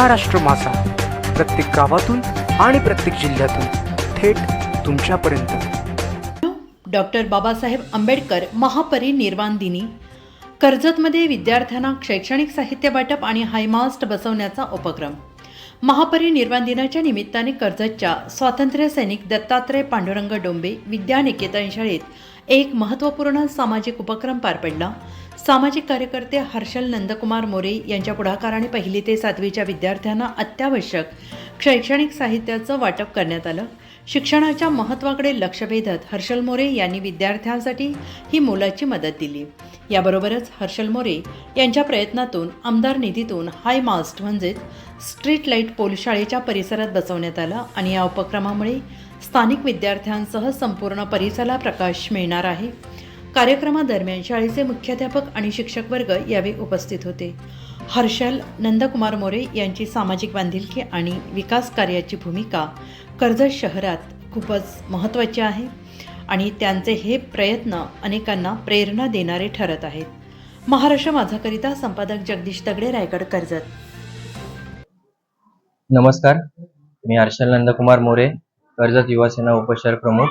महाराष्ट्र मासा प्रत्येक गावातून आणि प्रत्येक जिल्ह्यातून थेट तुमच्यापर्यंत. डॉक्टर बाबासाहेब आंबेडकर महापरिनिर्वाण दिनी कर्जतमध्ये विद्यार्थ्यांना शैक्षणिक साहित्य वाटप आणि हायमास्ट बसवण्याचा उपक्रम. महापरिनिर्वाण दिनाच्या निमित्ताने कर्जतच्या स्वातंत्र्य सैनिक दत्तात्रय पांडुरंग डोंबे विद्यानिकेतन शाळेत एक महत्त्वपूर्ण सामाजिक उपक्रम पार पडला. सामाजिक कार्यकर्ते हर्षल नंदकुमार मोरे यांच्या पुढाकाराने पहिली ते सातवीच्या विद्यार्थ्यांना अत्यावश्यक शैक्षणिक साहित्याचं वाटप करण्यात आलं. शिक्षणाच्या महत्त्वाकडे लक्ष वेधत हर्षल मोरे यांनी विद्यार्थ्यांसाठी ही मोलाची मदत दिली. याबरोबरच हर्षल मोरे यांच्या प्रयत्नातून आमदार निधीतून हाय मास्ट म्हणजेच स्ट्रीट लाइट पोलीस शाळेच्या परिसरात बसवण्यात आला आणि या उपक्रमामुळे स्थानिक विद्यार्थ्यांसह संपूर्ण परिसराला प्रकाश मिळणार आहे. कार्यक्रमादरम्यान शाळेचे मुख्याध्यापक आणि शिक्षक वर्ग यावेळी उपस्थित होते. हर्षल नंदकुमार मोरे यांची सामाजिक बांधिलकी आणि विकास कार्याची भूमिका कर्जत शहरात खूपच महत्त्वाची आहे आणि त्यांचे हे प्रयत्न अनेकांना प्रेरणा देणारे ठरत आहेत. महाराष्ट्र माझाकरिता संपादक जगदीश दगडे रायगड कर्जत. नमस्कार. मी हर्षल नंदकुमार मोरे कर्जत युवासेना उपशहर प्रमुख.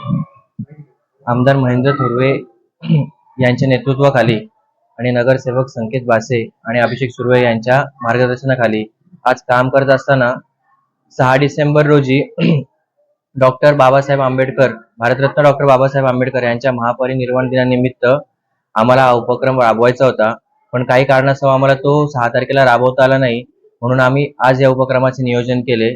आमदार महेंद्र थोरवे यांच्या नेतृत्वाखाली आणि नगरसेवक संकेत बासे आणि अभिषेक सुर्वे यांच्या मार्गदर्शनाखाली आज काम करत असताना सहा डिसेंबर रोजी डॉक्टर बाबासाहेब आंबेडकर भारतरत्न डॉक्टर बाबासाहेब आंबेडकर यांच्या महापरिनिर्वाण दिनानिमित्त आम्हाला हा उपक्रम राबवायचा होता. पण काही कारणास्तव आम्हाला तो सहा तारखेला राबवता आला नाही. म्हणून आम्ही आज या उपक्रमाचे नियोजन केले.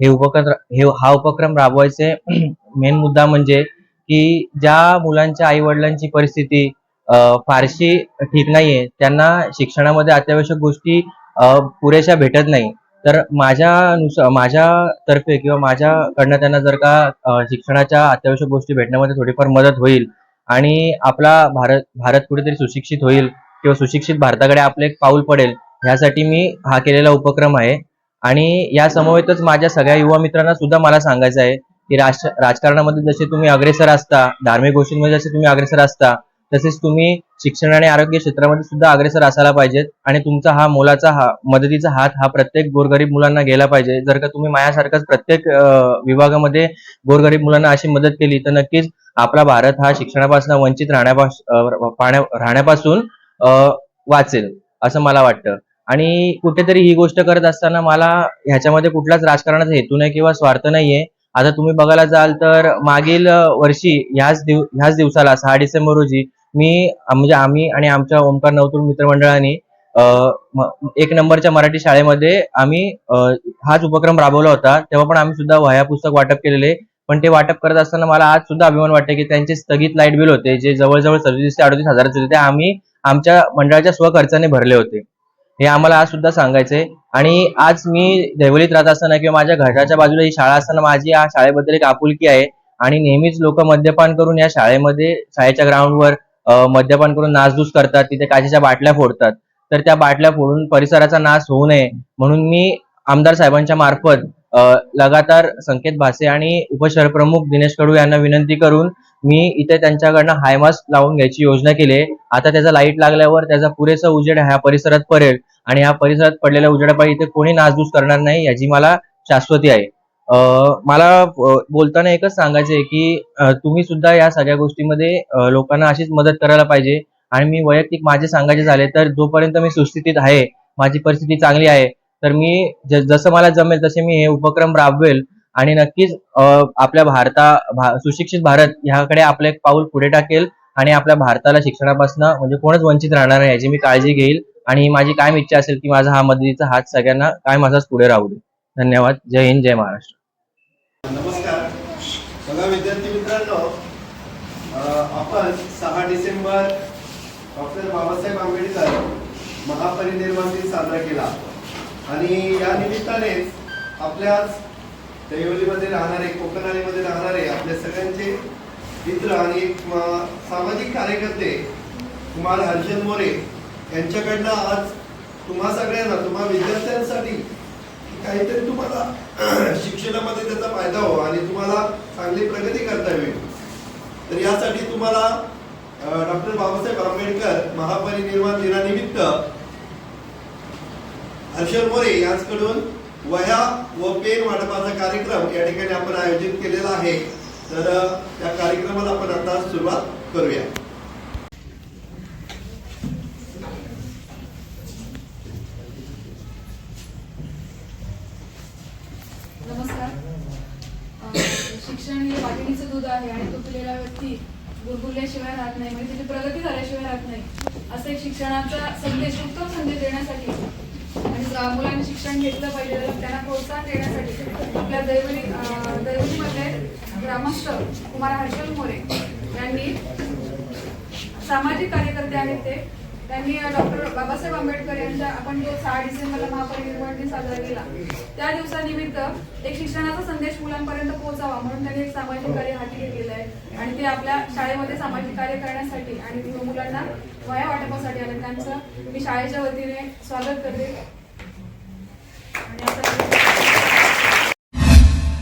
हे उपक्रम हे हा उपक्रम राबवायचे मेन मुद्दा म्हणजे की ज्या मुलांच्या आई वडिलांची परिस्थिती फारशी ठीक नाहीये त्यांना शिक्षणामध्ये अत्यावश्यक गोष्टी पुरेशा भेटत नाही. तर माझ्या नुसार माझ्या तर्फे किंवा माझ्याकडनं त्यांना जर का शिक्षणाच्या अत्यावश्यक गोष्टी भेटण्यामध्ये थोडीफार मदत होईल आणि आपला भारत भारत कुठेतरी सुशिक्षित होईल किंवा सुशिक्षित भारताकडे आपले एक पाऊल पडेल ह्यासाठी मी हा केलेला उपक्रम आहे. आणि या समवेतच माझ्या सगळ्या युवा मित्रांना सुद्धा मला सांगायचं आहे की राज राजकारणामध्ये जसे तुम्ही अग्रेसर असता धार्मिक गोष्टींमध्ये जसे तुम्ही अग्रेसर असता तसेच तुम्ही शिक्षण आणि आरोग्य क्षेत्रामध्ये सुद्धा अग्रेसर असायला पाहिजेत आणि तुमचा हा मोलाचा हा मदतीचा हात हा प्रत्येक गोरगरीब मुलांना गेला पाहिजे. जर का तुम्ही माझ्यासारखाच प्रत्येक विभागामध्ये गोरगरीब मुलांना अशी मदत केली तर नक्कीच आपला भारत हा शिक्षणापासून वंचित राहण्यापास पाहण्या- राहण्यापासून वाचेल असं मला वाटतं. आणि कुठेतरी ही गोष्ट करत असताना मला ह्याच्यामध्ये कुठलाच राजकारणाचा हेतू नाही किंवा स्वार्थ नाहीये. आता तुम्ही बघायला जाल तर मागील वर्षी ह्याच दिव ह्याच दिवसाला सहा डिसेंबर रोजी मी म्हणजे आम्ही आणि आमच्या ओमकार नवतूर मित्रमंडळाने एक नंबरच्या मराठी शाळेमध्ये आम्ही हाच उपक्रम राबवला होता. तेव्हा पण आम्ही सुद्धा वह्या पुस्तक वाटप केलेले. पण ते वाटप करत असताना मला आज सुद्धा अभिमान वाटते की त्यांचे स्थगित लाइट बिल होते जे जवळजवळ सदतीस ते अडतीस हजाराचे होते ते आम्ही आमच्या मंडळाच्या स्वखर्चाने भरले होते. हे आम्हाला आज सुद्धा सांगायचंय. आणि आज मी देवलीत राहत असताना किंवा माझ्या घराच्या बाजूला ही शाळा असताना माझी या शाळेबद्दल एक आपुलकी आहे. आणि नेहमीच लोक मद्यपान करून या शाळेमध्ये शाळेच्या ग्राउंडवर मद्यपान करून नासधूस करतात. तिथे काचेच्या बाटल्या फोडतात. तर त्या बाटल्या फोडून परिसराचा नाश होऊ नये म्हणून मी आमदार साहेबांच्या मार्फत लगातार संकेत भासे आणि उपशहर प्रमुख दिनेश कडू यांना विनंती करून मी इथे त्यांच्याकडनं हायमास्क लावून घ्यायची योजना केली आहे. आता त्याचा लाइट लागल्यावर त्याचा पुरेसा उजेड ह्या परिसरात पडेल. आणि ह्या परिसरात पडलेल्या उजेडापायी इथे कोणी नासधूस करणार नाही याची मला शाश्वती आहे. मला बोलताना एकच सांगायचं आहे की तुम्ही सुद्धा या सगळ्या गोष्टीमध्ये लोकांना अशीच मदत करायला पाहिजे. आणि मी वैयक्तिक माझे सांगायचे झाले तर जोपर्यंत मी सुस्थितीत आहे माझी परिस्थिती चांगली आहे तर मी जसं मला जमेल तसे मी हे उपक्रम राबवेल. आणि नक्कीच आपल्या भारता भा, सुशिक्षित भारत ह्याकडे आपलं एक पाऊल पुढे टाकेल आणि आपल्या भारताला शिक्षणापासून म्हणजे कोणच वंचित राहणार नाही याची मी काळजी घेईल. आणि माझी कायम इच्छा असेल की माझा हा मदतीचा हात सगळ्यांना कायम असाच पुढे राहू दे. धन्यवाद. जय हिंद जय महाराष्ट्र. नमस्कार. बघा विद्यार्थी मित्रांनो आपण सहा डिसेंबर डॉक्टर बाबासाहेब आंबेडकर महापरिनिर्वाण दिन साजरा केला. आणि या निमित्तानेच आपल्याच दैवलीमध्ये राहणारे कोकणालीमध्ये राहणारे आपल्या सगळ्यांचे मित्र आणि सामाजिक कार्यकर्ते कुमार हर्षद मोरे यांच्याकडनं आज तुम्हा सगळ्यांना तुम्हा विद्यार्थ्यांसाठी काहीतरी तुम्हाला शिक्षणामध्ये त्याचा फायदा हो आणि तुम्हाला चांगली प्रगती करता येईल. तर यासाठी तुम्हाला डॉक्टर बाबासाहेब आंबेडकर महापरिनिर्वाण दिनानिमित्त हर्षल मोरे यांच्याकडून वह्या व पेन वाटपाचा कार्यक्रम या ठिकाणी आपण आयोजित केलेला आहे. तर त्या कार्यक्रमाला आपण आता सुरुवात करूया. नमस्कार. शिक्षण हे वाटिणीचं दूध आहे आणि तो पिलेला व्यक्ती गुरगुरल्याशिवाय राहत नाही म्हणजे त्याची प्रगती झाल्याशिवाय राहत नाही. असं एक शिक्षणाचा संदेश उत्तम संदेश देण्यासाठी आणि मुलांनी शिक्षण घेतलं पाहिजे त्यांना प्रोत्साहन देण्यासाठी आपल्या दैवली दैवनीमध्ये ग्रामस्थ कुमार हर्षल मोरे यांनी सामाजिक कार्यकर्ते आहेत ते. त्यांनी डॉक्टर बाबासाहेब आंबेडकर यांच्या आपण जो सहा डिसेंबरला महापरिनिर्वाण दिन साजरा केला त्या दिवसानिमित्त एक शिक्षणाचा संदेश मुलांपर्यंत पोहोचावा म्हणून त्यांनी एक सामाजिक कार्य हाती घेतलेलं आहे. आणि ते आपल्या शाळेमध्ये सामाजिक कार्य करण्यासाठी आणि मुलांना वया वाटपासाठी आले त्यांचं मी शाळेच्या वतीने स्वागत करते.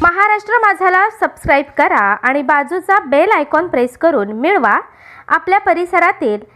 महाराष्ट्र माझाला सबस्क्राईब करा आणि बाजूचा बेल आयकॉन प्रेस करून मिळवा. आपल्या परिसरातील